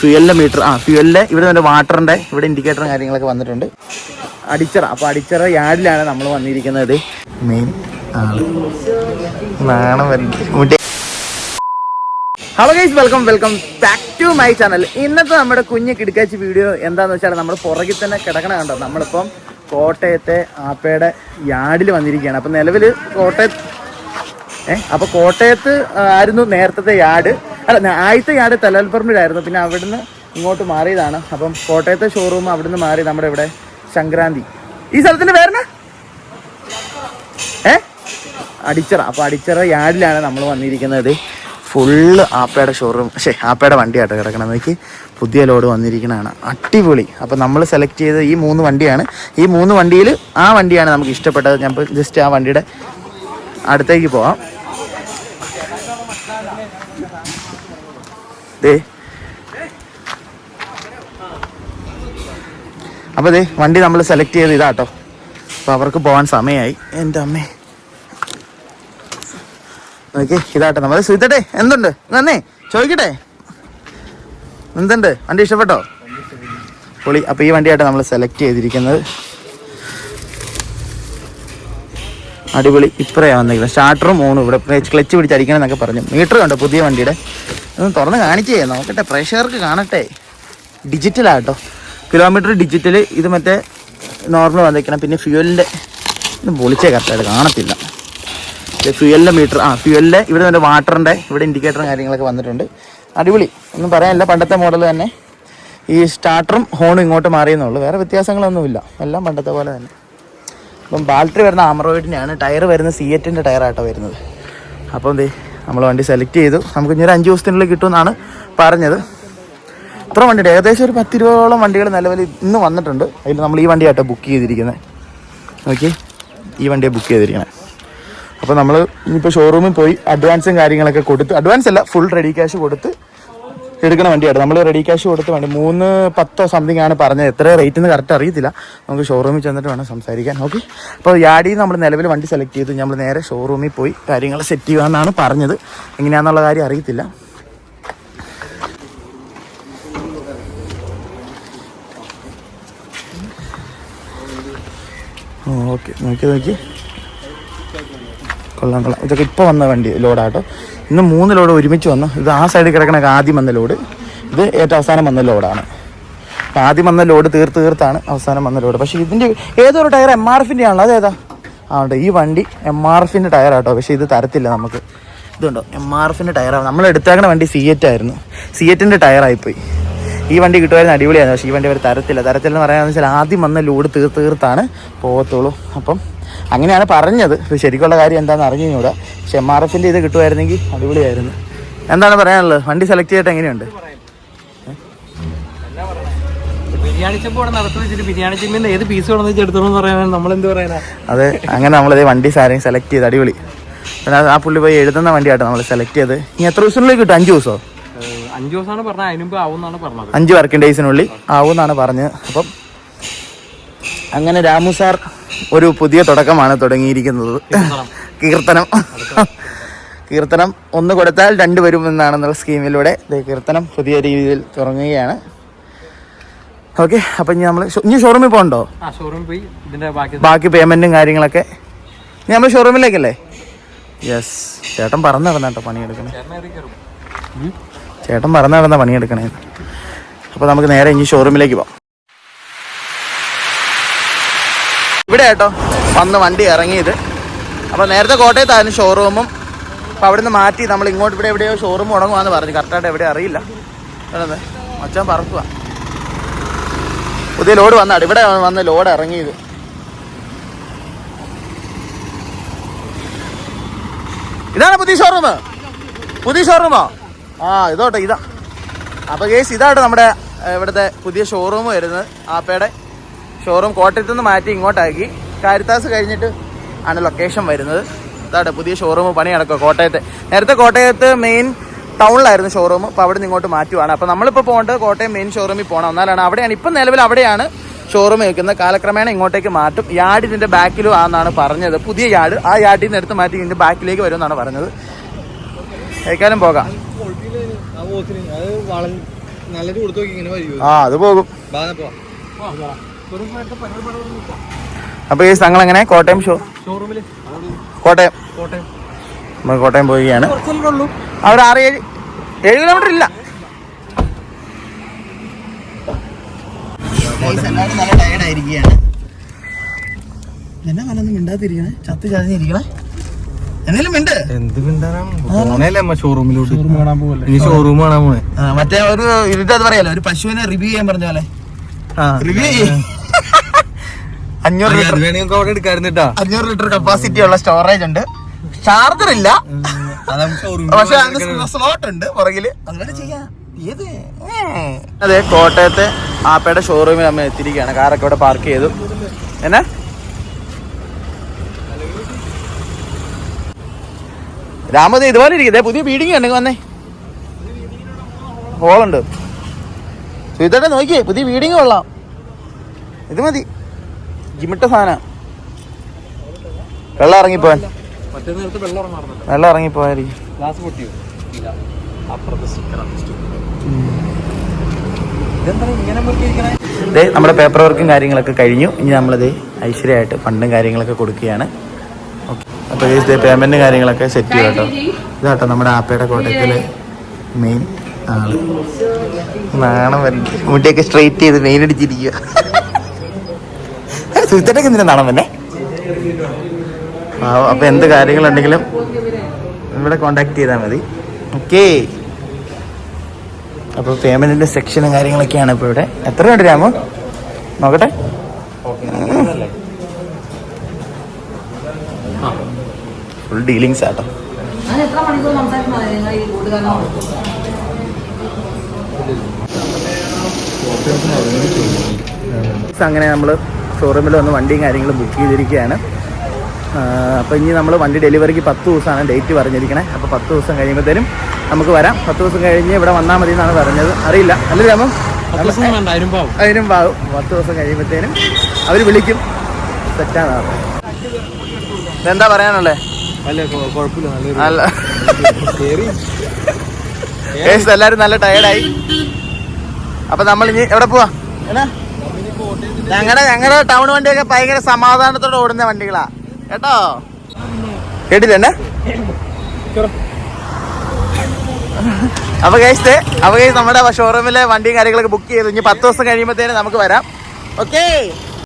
ഫ്യൂവലിന്റെ metre ആ ഫ്യൂവലിന്റെ ഇവിടെ നിന്ന് വാട്ടറിന്റെ ഇവിടെ ഇൻഡിക്കേറ്ററും കാര്യങ്ങളൊക്കെ വന്നിട്ടുണ്ട്. അടിച്ചറ അപ്പോൾ അടിച്ചറ യാർഡിലാണ് നമ്മൾ വന്നിരിക്കുന്നത്. മെയിൻ ആൾ. നാണം hello guys welcome welcome back to my channel ഇന്നത്തെ നമ്മുടെ കുഞ്ഞ് കിടക്കാച്ചി വീഡിയോ എന്താന്ന് വെച്ചാൽ നമ്മൾ പുറകിൽ തന്നെ കിടക്കണ കണ്ടോ? നമ്മളിപ്പം കോട്ടയത്തെ ആപ്പയുടെ യാർഡിൽ വന്നിരിക്കുകയാണ്. അപ്പം നിലവിൽ കോട്ടയത്ത് ഏഹ് അപ്പോൾ കോട്ടയത്ത് ആയിരുന്നു നേരത്തെ യാർഡ് അല്ല ആദ്യത്തെ യാർഡ് തലൽപ്പറമ്പിലായിരുന്നു പിന്നെ അവിടുന്ന് ഇങ്ങോട്ട് മാറിയതാണ്. അപ്പം കോട്ടയത്തെ ഷോറൂം അവിടുന്ന് മാറി നമ്മുടെ ഇവിടെ സംക്രാന്തി. ഈ സ്ഥലത്തിന്റെ പേരെന്നാ? ഏ? അടിച്ചറ. അപ്പോൾ അടിച്ചറ യാഡിലാണ് നമ്മൾ വന്നിരിക്കുന്നത്. ഫുള്ള് ആപ്പയുടെ ഷോറൂം പക്ഷേ ആപ്പയുടെ വണ്ടിയായിട്ട് കിടക്കണം നോക്കി പുതിയ ലോഡ് വന്നിരിക്കുന്നതാണ് അടിപൊളി. അപ്പോൾ നമ്മൾ സെലക്ട് ചെയ്ത ഈ മൂന്ന് വണ്ടിയാണ്. ഈ മൂന്ന് വണ്ടിയിൽ ആ വണ്ടിയാണ് നമുക്ക് ഇഷ്ടപ്പെട്ടത്. ഞാൻ ജസ്റ്റ് ആ വണ്ടിയുടെ അടുത്തേക്ക് പോവാം. ദേ. അപ്പോൾ ദേ വണ്ടി നമ്മൾ സെലക്ട് ചെയ്ത് ഇതാട്ടോ. അപ്പോൾ അവർക്ക് പോകാൻ സമയമായി എന്റെ അമ്മേ. നോക്കി ഇതാട്ടെ നമ്മൾ സുഹിത്തട്ടെ എന്തുണ്ട്? നന്നേ ചോദിക്കട്ടെ? എന്തുണ്ട്? വണ്ടി ഇഷ്ടപ്പെട്ടോ? പൊളി. അപ്പോൾ ഈ വണ്ടിയായിട്ട് നമ്മൾ സെലക്ട് ചെയ്തിരിക്കുന്നത്. അടിപൊളി. ഇപ്പറയാ വന്നിരിക്കുന്നത്. സ്റ്റാർട്ടറും മൂന്നും ഇവിടെ. ക്ലച്ച് പിടിച്ചടിക്കണം എന്നൊക്കെ പറഞ്ഞു. മീറ്റർ കണ്ടോ പുതിയ വണ്ടിയുടെ? ഒന്ന് തുറന്ന് കാണിച്ചേ നോക്കട്ടെ പ്രഷർക്ക് കാണട്ടെ. ഡിജിറ്റലാട്ടോ. കിലോമീറ്റർ ഡിജിറ്റൽ ഇത് മറ്റേ നോർമൽ വന്നിരിക്കണം പിന്നെ ഫ്യൂവലിന്റെ ഇത് പൊളിച്ചേ കറക്റ്റായിട്ട് കാണത്തില്ല. ഫ്യൂവലിന്റെ മീറ്റർ ആ ഫ്യൂവലിന്റെ ഇവിടെ നിന്ന് വാട്ടറിന്റെ ഇവിടെ ഇൻഡിക്കേറ്ററും കാര്യങ്ങളൊക്കെ വന്നിട്ടുണ്ട്. അടിപൊളി. ഒന്നും പറയാനില്ല പണ്ടത്തെ മോഡൽ തന്നെ. ഈ സ്റ്റാർട്ടറും ഹോണും ഇങ്ങോട്ട് മാറിയെന്നുള്ളൂ. വേറെ വ്യത്യാസങ്ങളൊന്നുമില്ല. എല്ലാം പണ്ടത്തെ പോലെ തന്നെ. അപ്പം ബാറ്ററി വരുന്ന ആമറോയിഡിനെയാണ് ടയർ വരുന്ന സി എറ്റിന്റെ ടയറാട്ടോ വരുന്നത്. അപ്പം ദേ നമ്മൾ വണ്ടി സെലക്ട് ചെയ്തു. നമുക്ക് ഇനി ഒരു അഞ്ച് ദിവസത്തിനുള്ളിൽ കിട്ടുമെന്നാണ് പറഞ്ഞത്. ഇത്ര വണ്ടിയുണ്ട്. ഏകദേശം ഒരു പത്തിരുപതോളം വണ്ടികൾ നിലവിൽ ഇന്ന് വന്നിട്ടുണ്ട്. അതിൽ നമ്മൾ ഈ വണ്ടിയാട്ടോ ബുക്ക് ചെയ്തിരിക്കുന്നത്. ഓക്കെ ഈ വണ്ടിയാണ് ബുക്ക് ചെയ്തിരിക്കുന്നത് അപ്പോൾ നമ്മൾ ഇനിയിപ്പോൾ ഷോറൂമിൽ പോയി അഡ്വാൻസും കാര്യങ്ങളൊക്കെ കൊടുത്ത് അഡ്വാൻസ് അല്ല ഫുൾ റെഡി ക്യാഷ് കൊടുത്ത് എടുക്കണ വണ്ടിയാണ് നമ്മൾ റെഡി ക്യാഷ് കൊടുത്ത് വണ്ടി. മൂന്ന് പത്തോ സംതിങ് ആണ് പറഞ്ഞത്. എത്ര റേറ്റ് എന്ന് കറക്റ്റ് അറിയത്തില്ല. നമുക്ക് ഷോറൂമിൽ ചെന്നിട്ട് വേണം സംസാരിക്കാൻ. ഓക്കെ അപ്പോൾ യാഡിയിൽ നമ്മൾ നിലവിൽ വണ്ടി സെലക്ട് ചെയ്തു. നമ്മൾ നേരെ ഷോറൂമിൽ പോയി കാര്യങ്ങൾ സെറ്റ് ചെയ്യുകയെന്നാണ് പറഞ്ഞത്. എങ്ങനെയാണെന്നുള്ള കാര്യം അറിയത്തില്ല. ഓക്കെ നോക്കി നോക്കി കൊള്ളാം ഇതൊക്കെ ഇപ്പോൾ വന്ന വണ്ടി ലോഡാട്ടോ. ഇന്ന് മൂന്ന് ലോഡ് ഒരുമിച്ച് വന്നു. ഇത് ആ സൈഡിൽ കിടക്കണ ആദ്യം വന്ന ലോഡ്. ഇത് ഏറ്റവും അവസാനം വന്ന ലോഡാണ്. അപ്പം ആദ്യം വന്ന ലോഡ് തീർത്ത് തീർത്താണ് അവസാനം വന്ന ലോഡ്. പക്ഷേ ഇതിന്റെ ഏതൊരു ടയർ എം ആർ എഫിന്റെ ആണല്ലോ? അതേതാ ആ ഉണ്ട്. ഈ വണ്ടി എം ആർ എഫിന്റെ ടയറാട്ടോ. പക്ഷേ ഇത് തരത്തില്ല നമുക്ക്. ഇതുണ്ടോ? എം ആർ എഫിന്റെ ടയറാണ്. നമ്മൾ എടുത്തേക്കണ വണ്ടി സി എറ്റ് ആയിരുന്നു. സി എറ്റിന്റെ ടയറായിപ്പോയി. ഈ വണ്ടി കിട്ടുമായിരുന്നു അടിപൊളിയായിരുന്നു. പക്ഷേ ഈ വണ്ടി അവർ തരത്തില്ല. തരത്തില്ലെന്ന് പറയാമെന്ന് വെച്ചാൽ ആദ്യം വന്ന ലോഡ് തീർത്ത് തീർത്താണ് പോകത്തുള്ളൂ. അപ്പം അങ്ങനെയാണ് പറഞ്ഞത്. ഇത് ശരിക്കുള്ള കാര്യം എന്താണെന്ന് അറിഞ്ഞുകൂടാ. പക്ഷെ എം ആർ എഫിന്റെ ഇത് കിട്ടുമായിരുന്നെങ്കിൽ അടിപൊളിയായിരുന്നു. എന്താണ് പറയാനുള്ളത്? വണ്ടി സെലക്ട് ചെയ്തിട്ട് എങ്ങനെയുണ്ട്? അതെ അങ്ങനെ നമ്മളിത് വണ്ടി സാരെയും സെലക്ട് ചെയ്ത് അടിപൊളി. പിന്നെ ആ പുള്ളി പോയി എഴുതുന്ന വണ്ടിയാട്ടോ നമ്മൾ സെലക്ട് ചെയ്ത്. ഇനി എത്ര ദിവസത്തിനുള്ളിൽ കിട്ടും? അഞ്ച് ദിവസമോ അഞ്ച് ദിവസമാണ് പറഞ്ഞത്. പറഞ്ഞത്. അഞ്ച് വർക്കിംഗ് ഡേയ്സിനുള്ളിൽ ആവും എന്നാണ് പറഞ്ഞത്. അപ്പം അങ്ങനെ രാമു സാർ ഒരു പുതിയ തുടക്കമാണ് തുടങ്ങിയിരിക്കുന്നത്. കീർത്തനം. കീർത്തനം. ഒന്ന് കൊടുത്താൽ രണ്ട് വരും എന്നാണെന്നുള്ള സ്കീമിലൂടെ കീർത്തനം പുതിയ രീതിയിൽ തുടങ്ങുകയാണ്. ഓക്കെ അപ്പം ഇനി നമ്മൾ ഇനി ഷോറൂമിൽ പോകണ്ടോ? ബാക്കി പേയ്മെന്റും കാര്യങ്ങളൊക്കെ. ഇനി നമ്മൾ ഷോറൂമിലേക്കല്ലേ യെസ് ചേട്ടൻ പറന്ന് നടന്ന കേട്ടോ പണിയെടുക്കണേ. ചേട്ടൻ പറന്ന് നടന്ന പണിയെടുക്കണേ. അപ്പോൾ നമുക്ക് നേരെ ഇനി ഷോറൂമിലേക്ക് പോവാം. ഇവിടെ കേട്ടോ വന്ന് വണ്ടി ഇറങ്ങിയത്. അപ്പോൾ നേരത്തെ കോട്ടയത്തായിരുന്നു ഷോറൂമും അപ്പോൾ അവിടുന്ന് മാറ്റി നമ്മൾ ഇങ്ങോട്ട് ഇവിടെ എവിടെയോ ഷോറൂം തുടങ്ങുവാന്ന് പറഞ്ഞു. കറക്റ്റായിട്ട് എവിടെ അറിയില്ല. അതെ മച്ചാൻ പറക്കുക പുതിയ ലോഡ് വന്നാണ് ഇവിടെ വന്ന് ലോഡ് ഇറങ്ങിയത്. ഇതാണ് പുതിയ ഷോറൂം പുതിയ ഷോറൂമോ ആ? ഇതോട്ടെ ഇതാ. അപ്പോൾ കേസ് ഇതാട്ടോ നമ്മുടെ ഇവിടുത്തെ പുതിയ ഷോറൂം വരുന്നത്. ആപ്പയുടെ ഷോറൂം കോട്ടയത്ത് നിന്ന് മാറ്റി ഇങ്ങോട്ടാക്കി. കാരിത്താസ് കഴിഞ്ഞിട്ട് ആണ് ലൊക്കേഷൻ വരുന്നത്. അതാണ് പുതിയ ഷോറൂം പണി നടക്കുക കോട്ടയത്തെ. നേരത്തെ കോട്ടയത്ത് മെയിൻ ടൗണിലായിരുന്നു ഷോറൂം അപ്പോൾ അവിടെ നിന്ന് ഇങ്ങോട്ട് മാറ്റുവാണ്. അപ്പോൾ നമ്മളിപ്പോൾ പോകേണ്ടത് കോട്ടയം മെയിൻ ഷോറൂമിൽ പോകണം. എന്നാലാണ് അവിടെയാണ്. ഇപ്പം നിലവിൽ അവിടെയാണ് ഷോറൂം വയ്ക്കുന്നത് കാലക്രമേണ ഇങ്ങോട്ടേക്ക് മാറ്റും. യാർഡ് ഇതിന്റെ ബാക്കിലും ആണെന്നാണ് പറഞ്ഞത്. പുതിയ യാഡ് ആ യാർഡിൽ നിന്ന് എടുത്ത് മാറ്റി ഇതിന്റെ ബാക്കിലേക്ക് വരുമെന്നാണ് പറഞ്ഞത്. ഏക്കാലം പോകാം. ആ അത് പോകും. അപ്പൊ ഈ ഞങ്ങൾ എങ്ങനെ കോട്ടയം ഷോ ഷോറൂമിൽ കോട്ടയം. കോട്ടയം. നമ്മൾ കോട്ടയം പോവുകയാണ്. കുറച്ചല്ലേ ഉള്ളൂ. അവിടെ ആറ് ഏഴ് ഏഴ് കിലോമീറ്റർ ഇല്ല. നല്ല എന്നാ വല്ലൊന്നും മിണ്ടാതിരിക്കണേ? ചത്ത് ചതഞ്ഞിരിക്കണേ മറ്റേ ഒരു ഇരുട്ടത് പറയാലോ ഒരു പശുവിനെ റിവ്യൂ ചെയ്യാൻ പറഞ്ഞ പോലെ. ആ. റിവ്യൂ അഞ്ഞൂറ് ലിറ്റർ വേണമെങ്കിൽ അവിടെ എടുക്കാറുണ്ടാ അഞ്ഞൂറ് ലിറ്റർ കപ്പാസിറ്റി ഉള്ള സ്റ്റോറേജ് ഉണ്ട്. ചാർജർ ഇല്ല. പക്ഷെ സ്ലോട്ട് ഉണ്ട് പുറകിൽ. അതുപോലെ ചെയ്യാം. ഏത്? അതെ കോട്ടയത്തെ ആപ്പയുടെ ഷോറൂമിൽ നമ്മൾ എത്തിയിരിക്കുകയാണ്. കാറൊക്കെ ഇവിടെ പാർക്ക് ചെയ്തു. എന്നാ? രാമത് ഇതുപോലെ ഇരിക്കും. പുതിയ ബീഡിങ് ഉണ്ടെങ്കിൽ വന്നേ. ഹോളുണ്ട് ഇതൊക്കെ നോക്കിയേ പുതിയ ബീഡിങ് കൊള്ളാം. ഇത് മതി. ജിമിട്ട സാധനം. വെള്ളം ഇറങ്ങിപ്പോവാൻ. വെള്ളം ഇറങ്ങിപ്പോയായിരിക്കും ദേ നമ്മുടെ പേപ്പർ വർക്കും കാര്യങ്ങളൊക്കെ കഴിഞ്ഞു. ഇനി നമ്മളിത് ഐശ്വര്യമായിട്ട് ഫണ്ടും കാര്യങ്ങളൊക്കെ കൊടുക്കുകയാണ്. ഓക്കെ അപ്പോൾ ഇതേ കാര്യങ്ങളൊക്കെ സെറ്റ് ചെയ്യും കേട്ടോ. ഇതാട്ടോ നമ്മുടെ ആപ്പയുടെ കോട്ടയത്തിലെ മെയിൻ ആൾ. നാണം വരണ്ട്. മുട്ടിയൊക്കെ സ്ട്രെയിറ്റ് ചെയ്ത് മെയിൻ അടിച്ചിരിക്കുക സുഹൃത്തൊക്കെ എന്തിനാ നാണം തന്നെ അപ്പൊ അപ്പോൾ എന്ത് കാര്യങ്ങളുണ്ടെങ്കിലും ഇവിടെ കോണ്ടാക്ട് ചെയ്താൽ മതി. ഓക്കേ അപ്പോൾ പേയ്മെന്റിന്റെ സെക്ഷനും കാര്യങ്ങളൊക്കെയാണ് ഇപ്പോൾ ഇവിടെ. എത്ര ഉണ്ട് രാമു? നോക്കട്ടെ. ഫുൾ ഡീലിങ്സ് ആട്ടോ. അങ്ങനെ നമ്മൾ ഷോറൂമിൽ വന്ന് വണ്ടിയും കാര്യങ്ങളും ബുക്ക് ചെയ്തിരിക്കുകയാണ്. അപ്പോൾ ഇനി നമ്മൾ വണ്ടി ഡെലിവറിക്ക് പത്ത് ദിവസമാണ് ഡേറ്റ് പറഞ്ഞിരിക്കണേ. അപ്പോൾ പത്ത് ദിവസം കഴിയുമ്പോഴത്തേനും നമുക്ക് വരാം. പത്ത് ദിവസം കഴിഞ്ഞ് ഇവിടെ വന്നാൽ മതി എന്നാണ് പറഞ്ഞത്. അറിയില്ല. അല്ല രാമം? അതിനും പാവും. പത്ത് ദിവസം കഴിയുമ്പോഴത്തേനും അവർ വിളിക്കും. സെറ്റാണ് എന്താ പറയാനല്ലേ പറയാനുള്ളത് എല്ലാരും നല്ല ടയർഡായി അപ്പൊ നമ്മൾ ഇനി എവിടെ പോവാ? എന്നാ? ഞങ്ങളുടെ ഞങ്ങളുടെ ടൗൺ വണ്ടിയൊക്കെ ഭയങ്കര സമാധാനത്തോടെ ഓടുന്ന വണ്ടികളാ. കേട്ടോ? കേട്ടില്ലേ എന്നെ? അപ്പൊ കഴിച്ചത് അപ്പൊ കഴിച്ച് നമ്മുടെ ഷോറൂമിലെ വണ്ടിയും കാര്യങ്ങളൊക്കെ ബുക്ക് ചെയ്തു. ഇനി പത്ത് ദിവസം കഴിയുമ്പോഴത്തേനും നമുക്ക് വരാം. ഓക്കേ